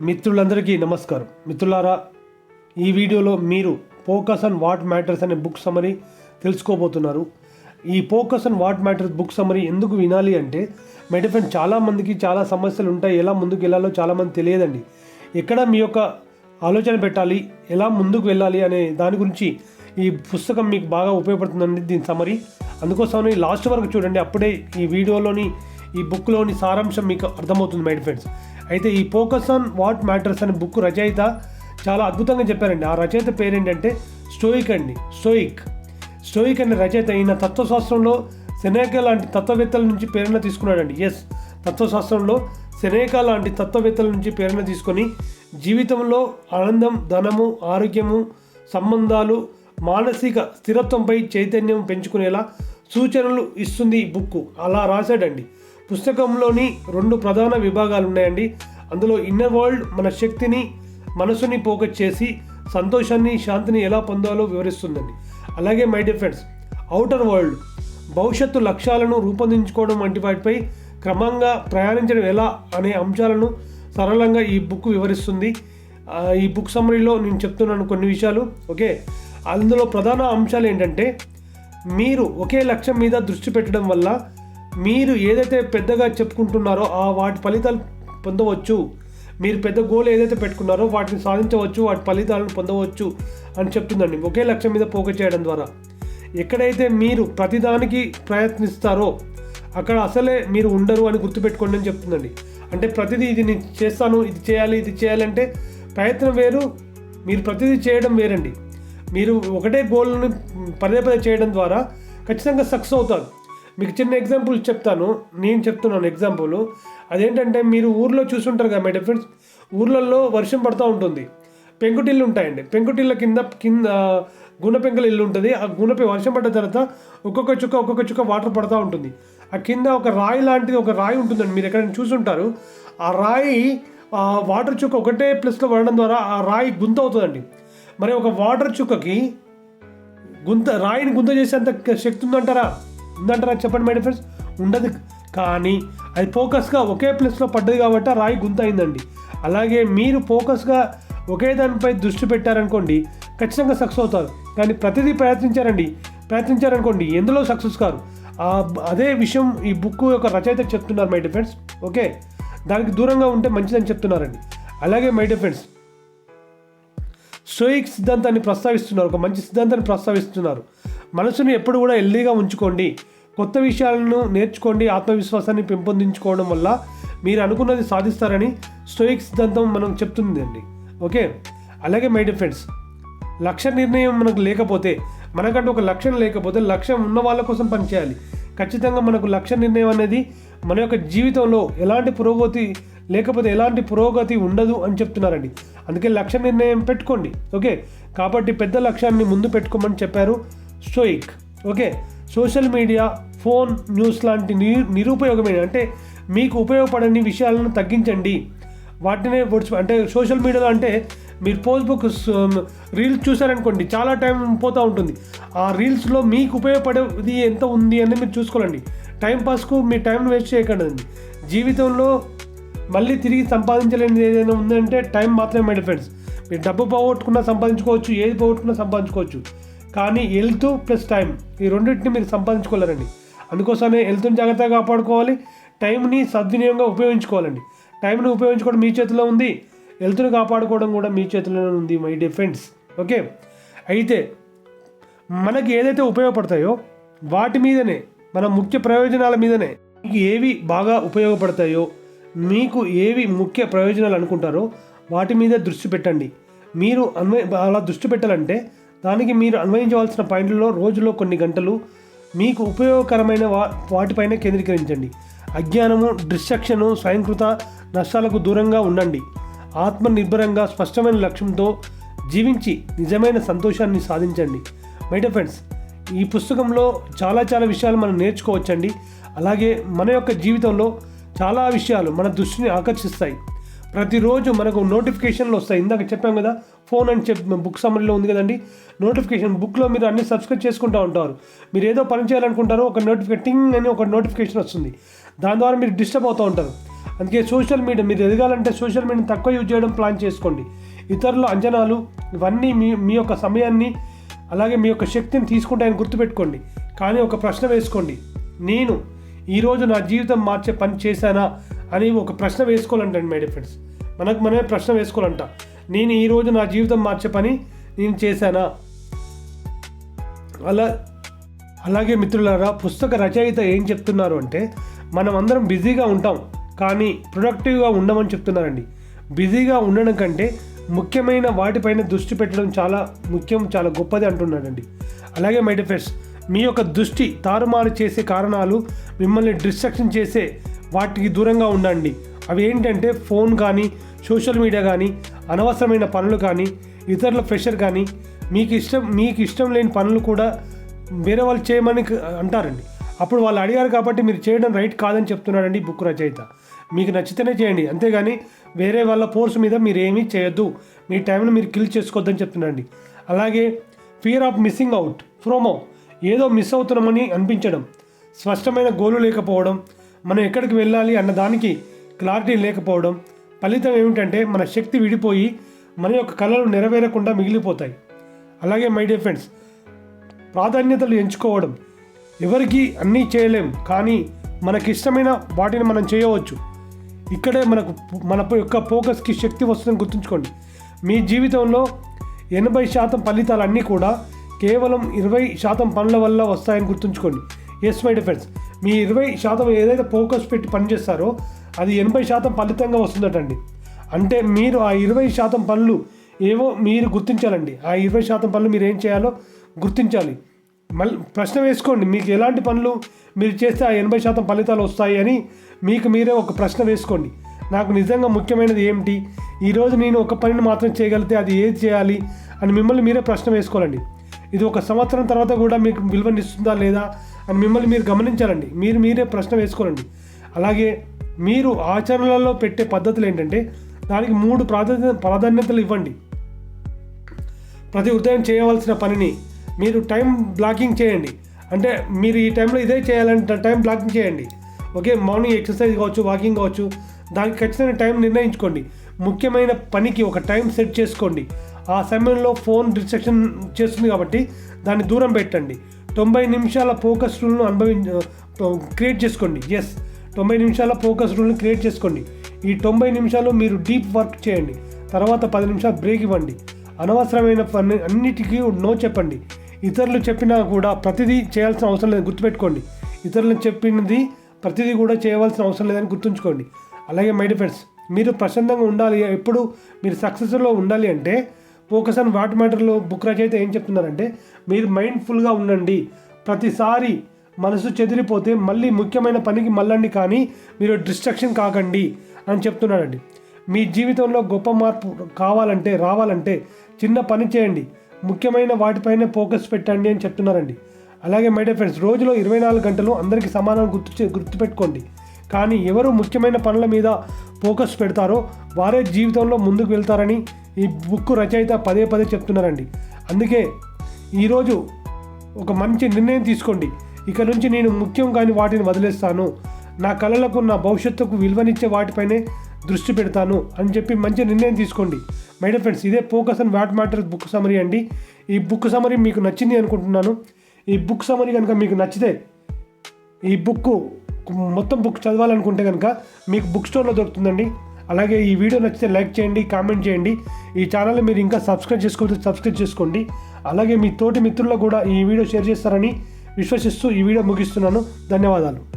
మిత్రులందరికీ నమస్కారం. మిత్రులారా ఈ వీడియోలో మీరు ఫోకస్ అండ్ వాట్ మ్యాటర్స్ అనే బుక్ సమరీ తెలుసుకోబోతున్నారు. ఈ focus and what matters book summary ఎందుకు వినాలి అంటే మెడిఫెన్ చాలామందికి చాలా సమస్యలు ఉంటాయి. ఎలా ముందుకు వెళ్ళాలో చాలామంది తెలియదండి. ఎక్కడ మీ యొక్క ఆలోచన పెట్టాలి ఎలా ముందుకు వెళ్ళాలి అనే దాని గురించి ఈ పుస్తకం మీకు బాగా ఉపయోగపడుతుందండి దీని సమరీ అందుకోసమని లాస్ట్ వరకు చూడండి అప్పుడే ఈ వీడియోలోని ఈ బుక్లోని సారాంశం మీకు అర్థమవుతుంది మై ఫ్రెండ్స్ అయితే ఈ ఫోకస్ ఆన్ వాట్ మ్యాటర్స్ అనే బుక్ రచయిత చాలా అద్భుతంగా చెప్పారండి. ఆ రచయిత పేరేంటంటే స్టోయిక్ అండి. స్టోయిక్ స్టోయిక్ అనే రచయిత ఈయన తత్వశాస్త్రంలో సెనేకా లాంటి తత్వవేత్తల నుంచి ప్రేరణ తీసుకున్నాడండి. ఎస్ తత్వశాస్త్రంలో సెనేకా లాంటి తత్వవేత్తల నుంచి ప్రేరణ తీసుకొని జీవితంలో ఆనందం ధనము ఆరోగ్యము సంబంధాలు మానసిక స్థిరత్వంపై చైతన్యం పెంచుకునేలా సూచనలు ఇస్తుంది ఈ బుక్ అలా రాశాడండి. పుస్తకంలోని రెండు ప్రధాన విభాగాలు ఉన్నాయండి అందులో ఇన్నర్ వరల్డ్ మన శక్తిని మనసుని పోకట్ చేసి సంతోషాన్ని శాంతిని ఎలా పొందాలో వివరిస్తుందండి. అలాగే మై డిఫెన్స్ అవుటర్ వరల్డ్ భవిష్యత్తు లక్ష్యాలను రూపొందించుకోవడం వంటి వాటిపై క్రమంగా ప్రయాణించడం ఎలా అనే అంశాలను సరళంగా ఈ బుక్ వివరిస్తుంది. ఈ బుక్ సమరీలో నేను చెప్తున్నాను కొన్ని విషయాలు ఓకే? అందులో ప్రధాన అంశాలు ఏంటంటే మీరు ఒకే లక్ష్యం మీద దృష్టి పెట్టడం వల్ల మీరు ఏదైతే పెద్దగా చెప్పుకుంటున్నారో ఆ వాటి ఫలితాలు పొందవచ్చు. మీరు పెద్ద గోల్ ఏదైతే పెట్టుకున్నారో వాటిని సాధించవచ్చు వాటి ఫలితాలను పొందవచ్చు అని చెప్తుందండి. ఒకే లక్ష్యం మీద పోక చేయడం ద్వారా. ఎక్కడైతే మీరు ప్రతిదానికి ప్రయత్నిస్తారో అక్కడ అసలే మీరు ఉండరు అని గుర్తుపెట్టుకోండి అని చెప్తుందండి. అంటే ప్రతిదీ ఇది నేను చేస్తాను ఇది చేయాలి ఇది చేయాలంటే ప్రయత్నం వేరు మీరు ప్రతిదీ చేయడం వేరండి. మీరు ఒకటే గోల్ని పదే పదే చేయడం ద్వారా ఖచ్చితంగా సక్సెస్ అవుతారు. మీకు చిన్న ఎగ్జాంపుల్ చెప్తాను. నేను చెప్తున్నాను ఎగ్జాంపుల్ అదేంటంటే మీరు ఊర్లో చూసుంటారు కదా మై ఫ్రెండ్స్ ఊర్లలో వర్షం పడుతూ ఉంటుంది. పెంకుటిల్లు ఉంటాయండి. పెంకుటిళ్ళ కింద కింద గుణ పెంకుల ఇల్లు ఉంటుంది. ఆ గుణపై వర్షం పడ్డ తర్వాత ఒక్కొక్క చుక్క ఒక్కొక్క చుక్క వాటర్ పడుతూ ఉంటుంది. ఆ కింద ఒక రాయి లాంటిది ఒక రాయి ఉంటుందండి. మీరు ఎక్కడైనా చూసుంటారు. ఆ రాయి వాటర్ చుక్క ఒకటే ప్లేస్లో పడడం ద్వారా ఆ రాయి గుంత అవుతుందండి. మరి ఒక వాటర్ చుక్కకి గుంత రాయిని గుంత చేసేంత శక్తి ఉందంటారా? ఉందంటారా చెప్పండి మేడం ఫ్రెండ్స్ ఉండదు. కానీ అది ఫోకస్గా ఒకే ప్లేస్లో పడ్డది కాబట్టి రాయి గుంత అయిందండి అలాగే మీరు ఫోకస్గా ఒకే దానిపై దృష్టి పెట్టారనుకోండి ఖచ్చితంగా సక్సెస్ అవుతారు. కానీ ప్రతిదీ ప్రయత్నించారండి. ప్రయత్నించారనుకోండి ఎందులో సక్సెస్ కారు ఆ అదే విషయం ఈ బుక్ యొక్క రచయిత చెప్తున్నారు మై డిఫెండ్స్ ఓకే? దానికి దూరంగా ఉంటే మంచిదని చెప్తున్నారండి. అలాగే మై ఫ్రెండ్స్ స్టోయిక్ సిద్ధాంతాన్ని ప్రస్తావిస్తున్నారు. ఒక మంచి సిద్ధాంతాన్ని ప్రస్తావిస్తున్నారు. మనసును ఎప్పుడు కూడా హెల్దీగా ఉంచుకోండి. కొత్త విషయాలను నేర్చుకోండి. ఆత్మవిశ్వాసాన్ని పెంపొందించుకోవడం వల్ల మీరు అనుకున్నది సాధిస్తారని స్టోయిక్ సిద్ధాంతం మనం చెప్తుందండి ఓకే? అలాగే మై ఫ్రెండ్స్ లక్ష్య నిర్ణయం మనకు లేకపోతే మనకంటూ ఒక లక్ష్యం లేకపోతే లక్ష్యం ఉన్న వాళ్ళ కోసం పనిచేయాలి. ఖచ్చితంగా మనకు లక్ష్య నిర్ణయం అనేది మన యొక్క జీవితంలో ఎలాంటి పురోగతి లేకపోతే ఎలాంటి పురోగతి ఉండదు అని చెప్తున్నారండి. అందుకే లక్ష్య నిర్ణయం పెట్టుకోండి. ఓకే? కాబట్టి పెద్ద లక్ష్యాన్ని ముందు పెట్టుకోమని చెప్పారు. Stoic. Okay social media phone news లాంటి ని నిరుపయోగమైన అంటే మీకు ఉపయోగపడని విషయాలను తగ్గించండి. వాటినే పొడిచి అంటే సోషల్ మీడియాలో అంటే మీరు ఫేస్బుక్ రీల్స్ చూసారనుకోండి చాలా టైం పోతూ ఉంటుంది. ఆ రీల్స్లో మీకు ఉపయోగపడేది ఎంత ఉంది అని మీరు చూసుకోవాలండి. టైం పాస్కు మీ టైంను వేస్ట్ చేయకండి. జీవితంలో మళ్ళీ తిరిగి సంపాదించలేనిది ఏదైనా ఉందంటే టైం మాత్రమే మై ఫ్రెండ్స్ మీరు డబ్బు పోగొట్టుకున్నా సంపాదించుకోవచ్చు ఏది పోగొట్టుకున్నా సంపాదించుకోవచ్చు. కానీ హెల్త్ ప్లస్ టైం ఈ రెండింటిని మీరు సంపాదించుకోలేరండి అందుకోసమే హెల్త్ని జాగ్రత్తగా కాపాడుకోవాలి టైంని సద్వినియోగంగా ఉపయోగించుకోవాలండి. టైంని ఉపయోగించుకోవడం మీ చేతిలో ఉంది హెల్త్ని కాపాడుకోవడం కూడా మీ చేతిలోనే ఉంది మై డిఫెండ్స్ ఓకే? అయితే మనకి ఏదైతే ఉపయోగపడతాయో వాటి మీదనే మన ముఖ్య ప్రయోజనాల మీదనే మీకు ఏవి బాగా ఉపయోగపడతాయో మీకు ఏవి ముఖ్య ప్రయోజనాలు అనుకుంటారో వాటి మీద దృష్టి పెట్టండి. మీరు అన్వయ అలా దృష్టి పెట్టాలంటే దానికి మీరు అన్వయించవలసిన పాయింట్లలో రోజులో కొన్ని గంటలు మీకు ఉపయోగకరమైన వా వాటిపైన కేంద్రీకరించండి. అజ్ఞానము డిస్ట్రక్షను స్వయంకృత నష్టాలకు దూరంగా ఉండండి. ఆత్మనిర్భరంగా స్పష్టమైన లక్ష్యంతో జీవించి నిజమైన సంతోషాన్ని సాధించండి. మైట ఫ్రెండ్స్ ఈ పుస్తకంలో చాలా చాలా విషయాలు మనం నేర్చుకోవచ్చండి. అలాగే మన యొక్క జీవితంలో చాలా విషయాలు మన దృష్టిని ఆకర్షిస్తాయి. ప్రతిరోజు మనకు నోటిఫికేషన్లు వస్తాయి. ఇందాక చెప్పాం కదా ఫోన్ అని చెప్ బుక్ సమ్మరీలో ఉంది కదండి నోటిఫికేషన్ బుక్లో మీరు అన్ని సబ్స్క్రైబ్ చేసుకుంటూ ఉంటారు. మీరు ఏదో పని చేయాలనుకుంటారో ఒక నోటిఫికేటింగ్ అని ఒక నోటిఫికేషన్ వస్తుంది. దాని ద్వారా మీరు డిస్టర్బ్ అవుతూ ఉంటారు. అందుకే సోషల్ మీడియా మీరు ఎదగాలంటే సోషల్ మీడియాని తక్కువ యూజ్ చేయడం ప్లాన్ చేసుకోండి. ఇతరుల అంచనాలు ఇవన్నీ మీ మీ యొక్క సమయాన్ని అలాగే మీ యొక్క శక్తిని తీసుకుంటాయని గుర్తుపెట్టుకోండి. కానీ ఒక ప్రశ్న వేసుకోండి. నేను ఈరోజు నా జీవితం మార్చే పని చేశానా అని ఒక ప్రశ్న వేసుకోవాలంటండి మై ఫ్రెండ్స్ మనకు మనమే ప్రశ్న వేసుకోవాలంట. నేను ఈరోజు నా జీవితం మార్చే పని నేను చేశానా? అలా అలాగే మిత్రులారా పుస్తక రచయిత ఏం చెప్తున్నారు అంటే మనం అందరం బిజీగా ఉంటాం కానీ ప్రొడక్టివ్గా ఉండమని చెప్తున్నారండి. బిజీగా ఉండడం కంటే ముఖ్యమైన వాటిపైన దృష్టి పెట్టడం చాలా ముఖ్యం చాలా గొప్పది అంటున్నాడండి. అలాగే మై ఫ్రెండ్స్ మీ యొక్క దృష్టి తారుమారు చేసే కారణాలు మిమ్మల్ని డిస్ట్రక్షన్ చేసే వాటికి దూరంగా ఉండండి. అవి ఏంటంటే ఫోన్ కానీ సోషల్ మీడియా కానీ అనవసరమైన పనులు కానీ ఇతరుల ప్రెషర్ కానీ మీకు ఇష్టం మీకు ఇష్టం లేని పనులు కూడా వేరే వాళ్ళు చేయమని అంటారండి. అప్పుడు వాళ్ళు అడిగారు కాబట్టి మీరు చేయడం రైట్ కాదని చెప్తున్నాడండి బుక్ రచయిత. మీకు నచ్చితేనే చేయండి. అంతేగాని వేరే వాళ్ళ ఫోర్స్ మీద మీరు ఏమీ చేయొద్దు. మీ టైంను మీరు కిల్ చేసుకోవద్దని చెప్తున్నాండి అలాగే fear of missing out FOMO ఏదో మిస్ అవుతున్నామని అనిపించడం స్పష్టమైన గోలు లేకపోవడం మనం ఎక్కడికి వెళ్ళాలి అన్న దానికి క్లారిటీ లేకపోవడం ఫలితం ఏమిటంటే మన శక్తి విడిపోయి మన యొక్క కళలు నెరవేరకుండా మిగిలిపోతాయి. అలాగే మై డియర్ ఫ్రెండ్స్ ప్రాధాన్యతలు ఎంచుకోవడం. ఎవరికి అన్నీ చేయలేం కానీ మనకిష్టమైన వాటిని మనం చేయవచ్చు. ఇక్కడే మనకు మన యొక్క ఫోకస్కి శక్తి వస్తుందని గుర్తుంచుకోండి. మీ జీవితంలో ఎనభై శాతం ఫలితాలన్నీ కూడా కేవలం ఇరవై శాతం పనుల వల్ల వస్తాయని గుర్తుంచుకోండి. ఎస్ మై డిఫెన్స్ మీ ఇరవై శాతం ఏదైతే ఫోకస్ పెట్టి పనిచేస్తారో అది ఎనభై శాతం ఫలితంగా వస్తుందటండి. అంటే మీరు ఆ ఇరవై శాతం పనులు ఏవో మీరు గుర్తించాలండి. ఆ ఇరవై శాతం పనులు మీరు ఏం చేయాలో గుర్తించాలి. మళ్ళీ ప్రశ్న వేసుకోండి. మీకు ఎలాంటి పనులు మీరు చేస్తే ఆ ఎనభై శాతం ఫలితాలు వస్తాయి అని మీకు మీరే ఒక ప్రశ్న వేసుకోండి. నాకు నిజంగా ముఖ్యమైనది ఏమిటి? ఈరోజు నేను ఒక పనిని మాత్రం చేయగలిగితే అది ఏది చేయాలి అని మిమ్మల్ని మీరే ప్రశ్న వేసుకోవాలండి. ఇది ఒక సంవత్సరం తర్వాత కూడా మీకు విలువనిస్తుందా లేదా? అని మిమ్మల్ని మీరు గమనించాలండి. మీరు మీరే ప్రశ్న వేసుకోనండి అలాగే మీరు ఆచరణలలో పెట్టే పద్ధతులు ఏంటంటే దానికి మూడు ప్రాధాన్యత ప్రాధాన్యతలు ఇవ్వండి. ప్రతి ఉదయం చేయవలసిన పనిని మీరు టైం బ్లాకింగ్ చేయండి. అంటే మీరు ఈ టైంలో ఇదే చేయాలంటే టైం బ్లాకింగ్ చేయండి. ఓకే మార్నింగ్ ఎక్సర్సైజ్ కావచ్చు వాకింగ్ కావచ్చు దానికి ఖచ్చితంగా టైం నిర్ణయించుకోండి. ముఖ్యమైన పనికి ఒక టైం సెట్ చేసుకోండి. ఆ సమయంలో ఫోన్ డిస్ట్రక్షన్ చేస్తుంది కాబట్టి దాన్ని దూరం పెట్టండి. తొంభై నిమిషాల ఫోకస్ రూల్ను అనుభవించ క్రియేట్ చేసుకోండి. ఎస్ తొంభై నిమిషాల ఫోకస్ రూల్ని క్రియేట్ చేసుకోండి. ఈ తొంభై నిమిషాలు మీరు డీప్ వర్క్ చేయండి. తర్వాత పది నిమిషాలు బ్రేక్ ఇవ్వండి. అనవసరమైన పని అన్నిటికీ నో చెప్పండి. ఇతరులు చెప్పినా కూడా ప్రతిదీ చేయాల్సిన అవసరం లేదు. గుర్తుపెట్టుకోండి. ఇతరులు చెప్పినది ప్రతిదీ కూడా చేయవలసిన అవసరం లేదని గుర్తుంచుకోండి. అలాగే మై ఫ్రెండ్స్ మీరు ప్రశాంతంగా ఉండాలి. ఎప్పుడు మీరు సక్సెస్లో ఉండాలి అంటే ఫోకస్ అండ్ వాట్ మ్యాటర్లో బుక్ రచయిత ఏం చెప్తున్నారంటే మీరు మైండ్ఫుల్గా ఉండండి. ప్రతిసారి మనసు చెదిరిపోతే మళ్ళీ ముఖ్యమైన పనికి మళ్ళండి కానీ మీరు డిస్ట్రక్షన్ కాకండి అని చెప్తున్నాడండి. మీ జీవితంలో గొప్ప మార్పు కావాలంటే రావాలంటే చిన్న పని చేయండి. ముఖ్యమైన వాటిపైనే ఫోకస్ పెట్టండి అని చెప్తున్నారండి. అలాగే మై డియర్ ఫ్రెండ్స్ రోజులో ఇరవై నాలుగు గంటలు అందరికీ సమానం గుర్తు గుర్తుపెట్టుకోండి. కానీ ఎవరు ముఖ్యమైన పనుల మీద ఫోకస్ పెడతారో వారే జీవితంలో ముందుకు వెళ్తారని ఈ బుక్ రచయిత పదే పదే చెప్తున్నారండి. అందుకే ఈరోజు ఒక మంచి నిర్ణయం తీసుకోండి. ఇక నుంచి నేను ముఖ్యం కాని వాటిని వదిలేస్తాను. నా కళలకు నా భవిష్యత్తుకు విలువనిచ్చే వాటిపైనే దృష్టి పెడతాను అని చెప్పి మంచి నిర్ణయం తీసుకోండి. మై ఫ్రెండ్స్ ఇదే focus and what matter book summary అండి. ఈ బుక్ సమరీ మీకు నచ్చింది అనుకుంటున్నాను. ఈ బుక్ సమరీ కనుక మీకు నచ్చితే ఈ బుక్ మొత్తం బుక్ చదవాలనుకుంటే కనుక మీకు బుక్ స్టోర్లో దొరుకుతుందండి. అలాగే ఈ వీడియో నచ్చితే లైక్ చేయండి కామెంట్ చేయండి. ఈ ఛానల్ మీరు ఇంకా సబ్స్క్రైబ్ చేసుకోవచ్చు సబ్స్క్రైబ్ చేసుకోండి. అలాగే మీ తోటి మిత్రుల్లో కూడా ఈ వీడియో షేర్ చేస్తారని విశ్వసిస్తూ ఈ వీడియో ముగిస్తున్నాను. ధన్యవాదాలు.